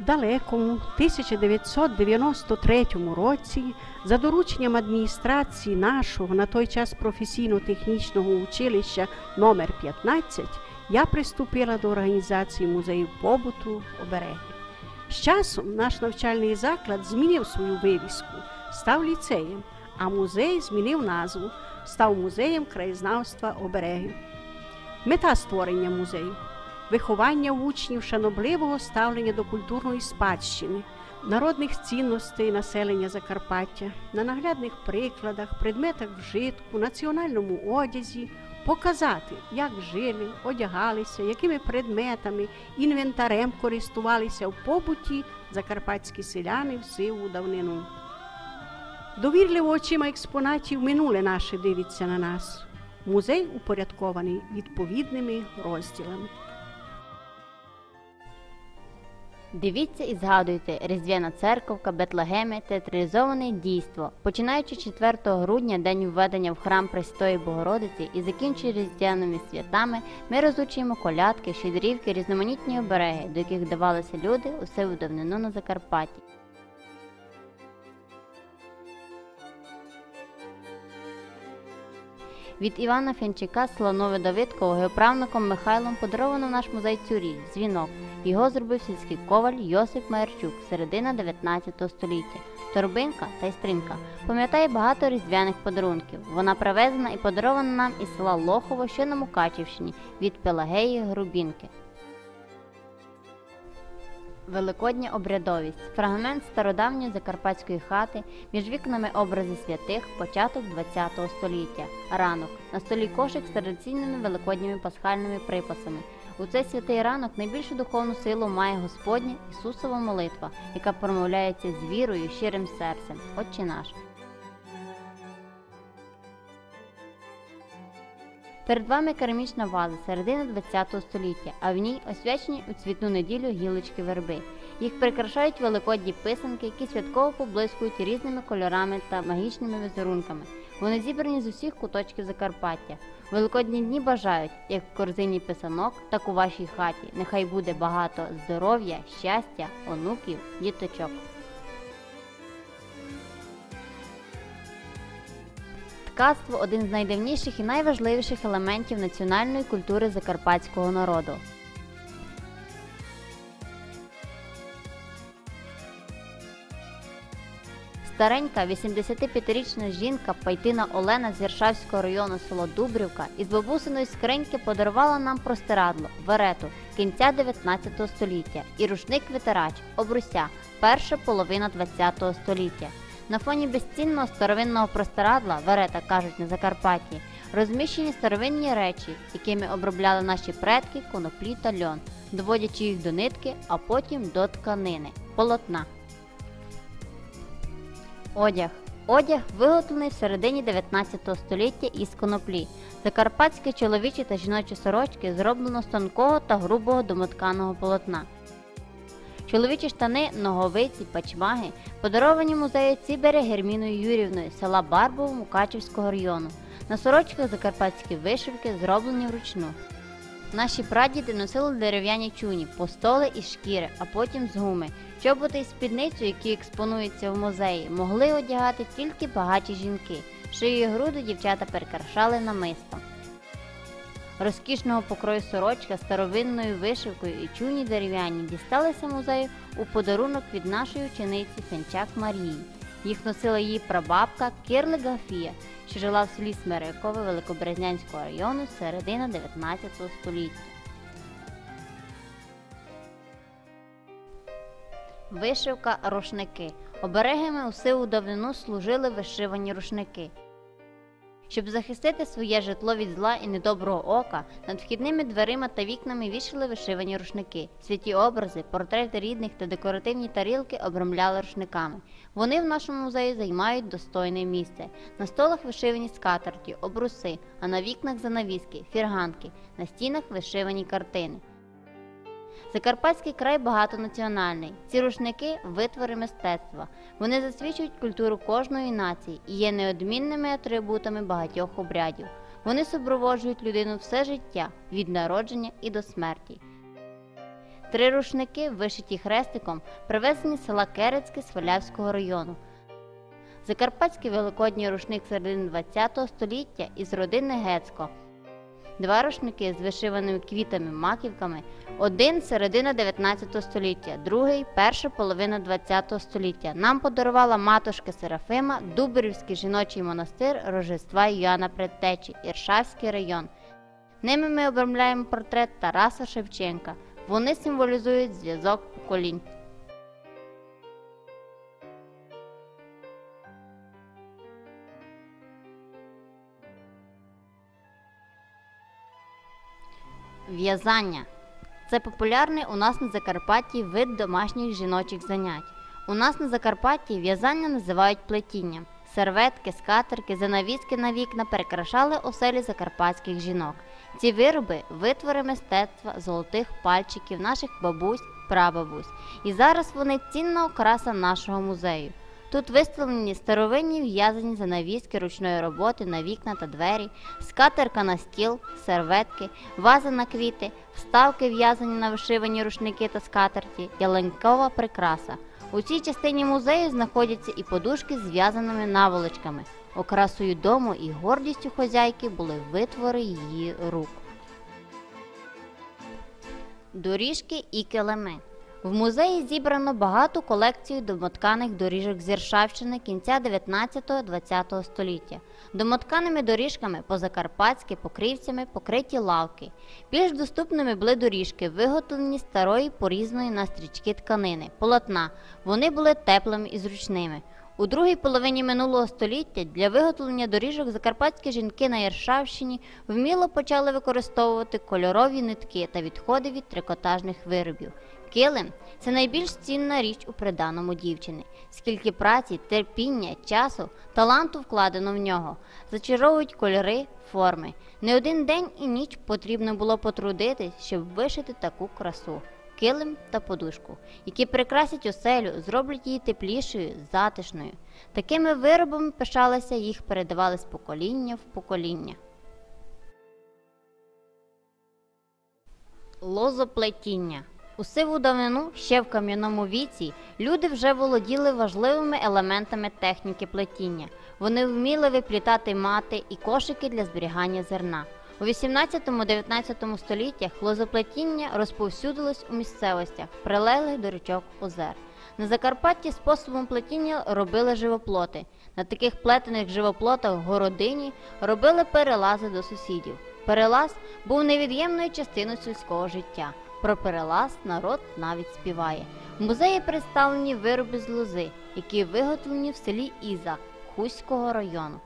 далекому 1993 році за дорученням адміністрації нашого на той час професійно-технічного училища номер 15 я приступила до організації музею побуту обереги. З часом наш навчальний заклад змінив свою вивіску, став ліцеєм, а музей змінив назву, став музеєм краєзнавства оберегів. Мета створення музею виховання учнів шанобливого ставлення до культурної спадщини, народних цінностей населення Закарпаття, на наглядних прикладах, предметах вжитку, національному одязі, показати, як жили, одягалися, якими предметами, інвентарем користувалися в побуті закарпатські селяни в сиву давнину. Довірливо очима експонатів минуле наше дивиться на нас. Музей упорядкований відповідними розділами. Дивіться і згадуйте Різдвяна церковка, Бетлегеми, театралізоване дійство, починаючи 4 грудня, день введення в храм Престої Богородиці і закінчуючи різдвяними святами, ми розучуємо колядки, щедрівки, різноманітні обереги, до яких давалися люди усе в давнину на Закарпатті. Від Івана Фінчика Сланове Давидково геоправником Михайлом подаровано в наш музей Цюрі – дзвінок. Його зробив сільський коваль Йосип Майерчук, середина 19 століття. Торбинка та й стрінка пам'ятає багато різдвяних подарунків. Вона привезена і подарована нам із села Лохово, що на Мукачівщині, від Пелагеї Грубінки. Великодня обрядовість фрагмент стародавньої закарпатської хати, між вікнами образи святих, початок ХХ століття. Ранок на столі кошик з традиційними великодніми пасхальними припасами. У цей святий ранок найбільшу духовну силу має Господня Ісусова молитва, яка промовляється з вірою, щирим серцем. Отче наш. Перед вами керамічна ваза середини ХХ століття, а в ній освячені у цвітну неділю гілочки верби. Їх прикрашають великодні писанки, які святково поблискують різними кольорами та магічними візерунками. Вони зібрані з усіх куточків Закарпаття. Великодні дні бажають, як в корзині писанок, так у вашій хаті. Нехай буде багато здоров'я, щастя, онуків, діточок. Ткацтво один з найдавніших і найважливіших елементів національної культури закарпатського народу. Старенька 85-річна жінка Пайтина Олена з Віршавського району село Дубрівка із бабусиної скриньки подарувала нам простирадло, верету кінця 19 століття і рушник ветерач, обруся, перша половина 20 століття. На фоні безцінного старовинного простирадла, верета кажуть на Закарпатті, розміщені старовинні речі, якими обробляли наші предки коноплі та льон, доводячи їх до нитки, а потім до тканини, полотна. Одяг. Одяг виготовлений в середині 19 століття із коноплі. Закарпатські чоловічі та жіночі сорочки зроблено з тонкого та грубого домотканого полотна. Чоловічі штани, ноговиці, пачмаги подаровані музею Цібере Герміною Юрівною села Барбово Мукачівського району. На сорочках закарпатські вишивки зроблені вручну. Наші прадіди носили дерев'яні чуні, постоли із шкіри, а потім з гуми. Чоботи і спідницю, які експонуються в музеї, могли одягати тільки багаті жінки. Шию і груди дівчата перекрашали намистом. Розкішного покрою сорочка старовинною вишивкою і чуні дерев'яні дісталися музею у подарунок від нашої учениці Фенчак Марії. Їх носила її прабабка Кирлик Гафія, що жила в селі Смирикове Великобрезнянського району з середини 19 століття. Вишивка рушники. Оберегами у сиву давнину служили вишивані рушники. Щоб захистити своє житло від зла і недоброго ока, над вхідними дверима та вікнами вішали вишивані рушники. Святі образи, портрети рідних та декоративні тарілки обрамляли рушниками. Вони в нашому музеї займають достойне місце. На столах вишивані скатерті, обруси, а на вікнах занавіски, фірганки, на стінах вишивані картини. Закарпатський край багатонаціональний. Ці рушники витвори мистецтва. Вони засвідчують культуру кожної нації і є неодмінними атрибутами багатьох обрядів. Вони супроводжують людину все життя від народження і до смерті. Три рушники, вишиті хрестиком, привезені з села Керецьке Свалявського району. Закарпатський великодній рушник середини ХХ століття із родини Гецько. Два рушники з вишиваними квітами, маківками, один середина 19 століття, другий перша половина 20 століття. Нам подарувала матушка Серафима, Дуберівський жіночий монастир Рождества Йоанна Предтечі, Іршавський район. Ними ми обрамляємо портрет Тараса Шевченка. Вони символізують зв'язок поколінь. В'язання це популярний у нас на Закарпатті вид домашніх жіночих занять. У нас на Закарпатті в'язання називають плетінням. Серветки, скатерки, занавіски на вікна перекрашали оселі закарпатських жінок. Ці вироби витвори мистецтва золотих пальчиків наших бабусь, прабабусь. І зараз вони цінна окраса нашого музею. Тут виставлені старовинні в'язані занавіски ручної роботи на вікна та двері, скатерка на стіл, серветки, вази на квіти, вставки в'язані на вишивані рушники та скатерті, ялинкова прикраса. У цій частині музею знаходяться і подушки з зв'язаними наволочками. Окрасою дому і гордістю хозяйки були витвори її рук. Доріжки і килими. В музеї зібрано багату колекцію домотканих доріжок з Іршавщини кінця 19-20 століття. Домотканими доріжками позакарпатські покрівцями покриті лавки. Більш доступними були доріжки, виготовлені старої порізної на стрічки тканини, полотна. Вони були теплими і зручними. У другій половині минулого століття для виготовлення доріжок закарпатські жінки на Іршавщині вміло почали використовувати кольорові нитки та відходи від трикотажних виробів. Килим це найбільш цінна річ у приданому дівчини. Скільки праці, терпіння, часу, таланту вкладено в нього, зачаровують кольори, форми. Не один день і ніч потрібно було потрудитись, щоб вишити таку красу. Килим та подушку, які прикрасять оселю, зроблять її теплішою, затишною. Такими виробами пишалися, їх передавали з покоління в покоління. Лозоплетіння у сиву давнину, ще в кам'яному віці, люди вже володіли важливими елементами техніки плетіння. Вони вміли виплітати мати і кошики для зберігання зерна. У 18-19 століттях лозоплетіння розповсюдилось у місцевостях, прилеглих до річок озер. На Закарпатті способом плетіння робили живоплоти. На таких плетених живоплотах городині робили перелази до сусідів. Перелаз був невід'ємною частиною сільського життя. Про перелаз народ навіть співає. В музеї представлені вироби з лози, які виготовлені в селі Іза Хуського району.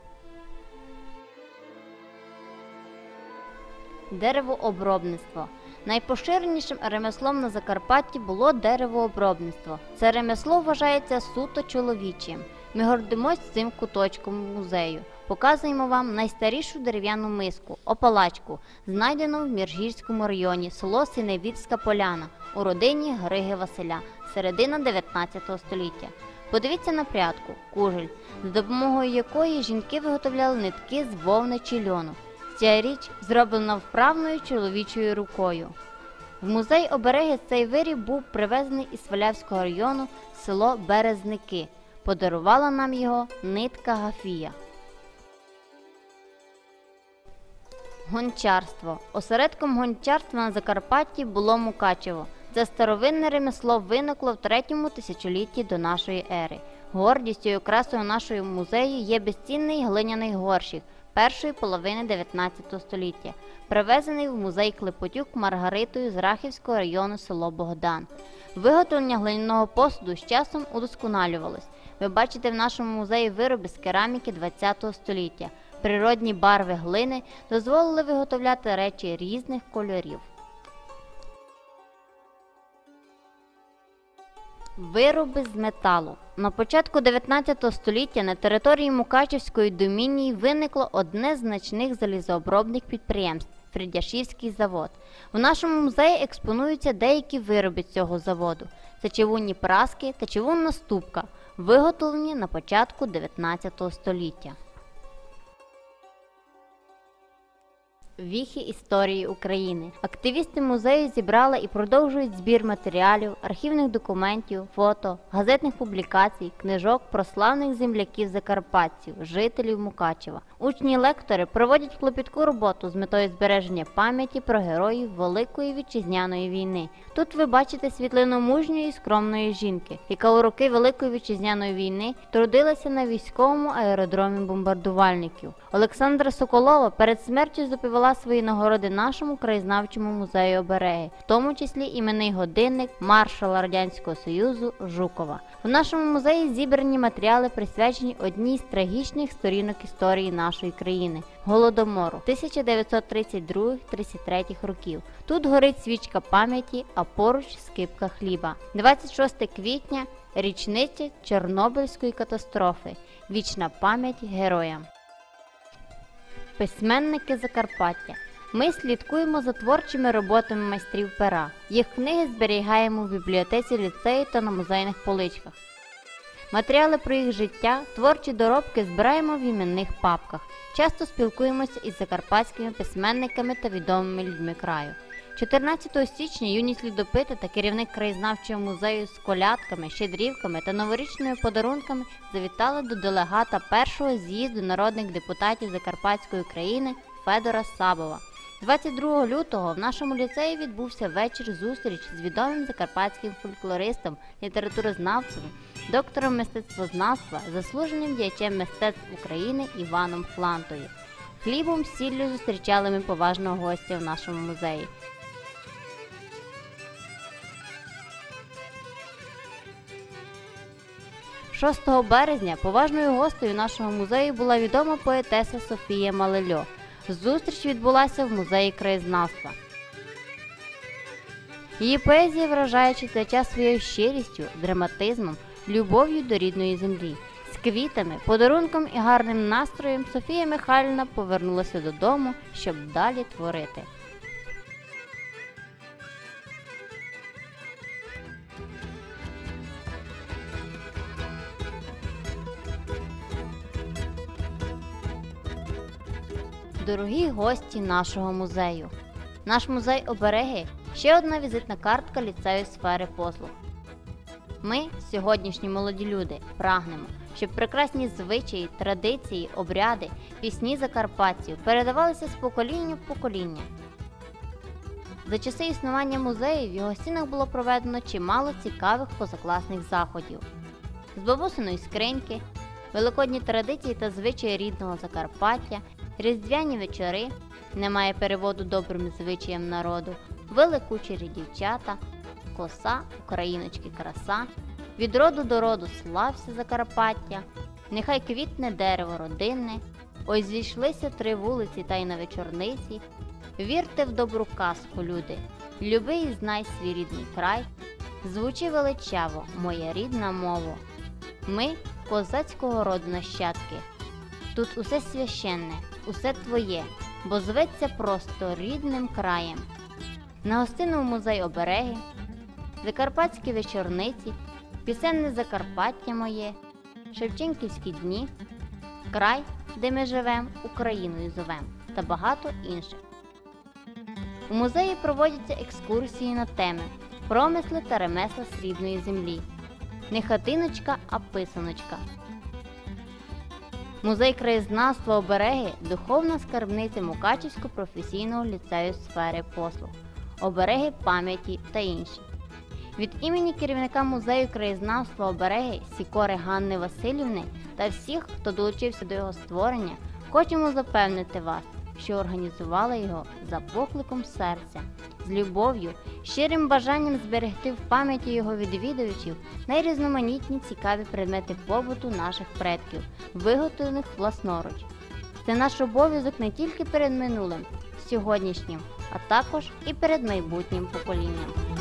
Деревообробництво. Найпоширенішим ремеслом на Закарпатті було деревообробництво. Це ремесло вважається суто чоловічим. Ми гордимось цим куточком музею. Показуємо вам найстарішу дерев'яну миску опалачку, знайдену в Міржгірському районі, село Синевірська Поляна у родині Григи Василя, середина 19 століття. Подивіться на прядку, кужель, з допомогою якої жінки виготовляли нитки з вовни чи льону. Ця річ зроблена вправною чоловічою рукою. В музей обереги цей виріб був привезений із Свалявського району село Березники. Подарувала нам його нитка Гафія. Гончарство. Осередком гончарства на Закарпатті було Мукачево. Це старовинне ремесло виникло в третьому тисячолітті до нашої ери. Гордістю і окрасою нашого музею є безцінний глиняний горщик першої половини 19 століття, привезений в музей Клепотюк Маргаритою з Рахівського району село Богдан. Виготовлення глиняного посуду з часом удосконалювалось. Ви бачите в нашому музеї вироби з кераміки ХХ століття. Природні барви глини дозволили виготовляти речі різних кольорів. Вироби з металу. На початку 19 століття на території Мукачівської домінії виникло одне з значних залізообробних підприємств Фрідяшівський завод. У нашому музеї експонуються деякі вироби цього заводу. Це чавунні праски та чавунна ступка, виготовлені на початку 19 століття. Віхи історії України. Активісти музею зібрали і продовжують збір матеріалів, архівних документів, фото, газетних публікацій, книжок про славних земляків закарпатців, жителів Мукачева. Учні лектори проводять клопітку роботу з метою збереження пам'яті про героїв Великої вітчизняної війни. Тут ви бачите світлину мужньої і скромної жінки, яка у роки Великої вітчизняної війни трудилася на військовому аеродромі бомбардувальників. Олександра Соколова перед смертю запивала свої нагороди нашому краєзнавчому музею обереги, в тому числі іменний годинник маршала Радянського Союзу Жукова. В нашому музеї зібрані матеріали присвячені одній з трагічних сторінок історії нашої країни голодомору 1932-33 років. Тут горить свічка пам'яті, а поруч скипка хліба. 26 квітня річниця Чорнобильської катастрофи. Вічна пам'ять героям. Письменники Закарпаття. Ми слідкуємо за творчими роботами майстрів пера. Їх книги зберігаємо в бібліотеці ліцею та на музейних поличках. Матеріали про їх життя, творчі доробки збираємо в іменних папках. Часто спілкуємося із закарпатськими письменниками та відомими людьми краю. 14 січня юні слідопити та керівник краєзнавчого музею з колядками, щедрівками та новорічними подарунками завітали до делегата першого з'їзду народних депутатів Закарпатської країни Федора Сабова. 22 лютого в нашому ліцеї відбувся вечір зустріч з відомим закарпатським фольклористом, літературознавцем, доктором мистецтвознавства, заслуженим діячем мистецтв України Іваном Флантою. Хлібом сіллю зустрічали ми поважного гостя в нашому музеї. – 6 березня поважною гостею нашого музею була відома поетеса Софія Малельо. Зустріч відбулася в музеї краєзнавства. Її поезія вражає читача своєю щирістю, драматизмом, любов'ю до рідної землі. З квітами, подарунком і гарним настроєм Софія Михайлівна повернулася додому, щоб далі творити. Дорогі гості нашого музею. Наш музей обереги ще одна візитна картка ліцею сфери послуг. Ми, сьогоднішні молоді люди, прагнемо, щоб прекрасні звичаї, традиції, обряди, пісні закарпатців передавалися з покоління в покоління. За часи існування музею в його стінах було проведено чимало цікавих позакласних заходів. З бабусиної скриньки, великодні традиції та звичаї рідного Закарпаття, різдвяні вечори, немає переводу добрим звичаям народу, великучері дівчата, коса, україночки краса, від роду до роду слався Закарпаття, нехай квітне дерево родинне, ось зійшлися три вулиці та й на вечорниці. Вірте в добру казку, люди, люби і знай свій рідний край, звучи величаво, моя рідна мова. Ми козацького роду нащадки. Тут усе священне, усе твоє, бо зветься просто рідним краєм. На гостину музей обереги, Закарпатські вечорниці, пісенне Закарпаття моє, Шевченківські дні, край, де ми живем, Україною зовем та багато інших. У музеї проводяться екскурсії на теми промисли та ремесла срібної землі. Не хатиночка, а писаночка. Музей краєзнавства обереги духовна скарбниця Мукачівського професійного ліцею сфери послуг, обереги пам'яті та інші. Від імені керівника музею краєзнавства обереги Сікори Ганни Васильівни та всіх, хто долучився до його створення, хочемо запевнити вас, що організували його за покликом серця, з любов'ю, щирим бажанням зберегти в пам'яті його відвідувачів найрізноманітні цікаві предмети побуту наших предків, виготовлених власноруч. Це наш обов'язок не тільки перед минулим, сьогоднішнім, а також і перед майбутнім поколінням.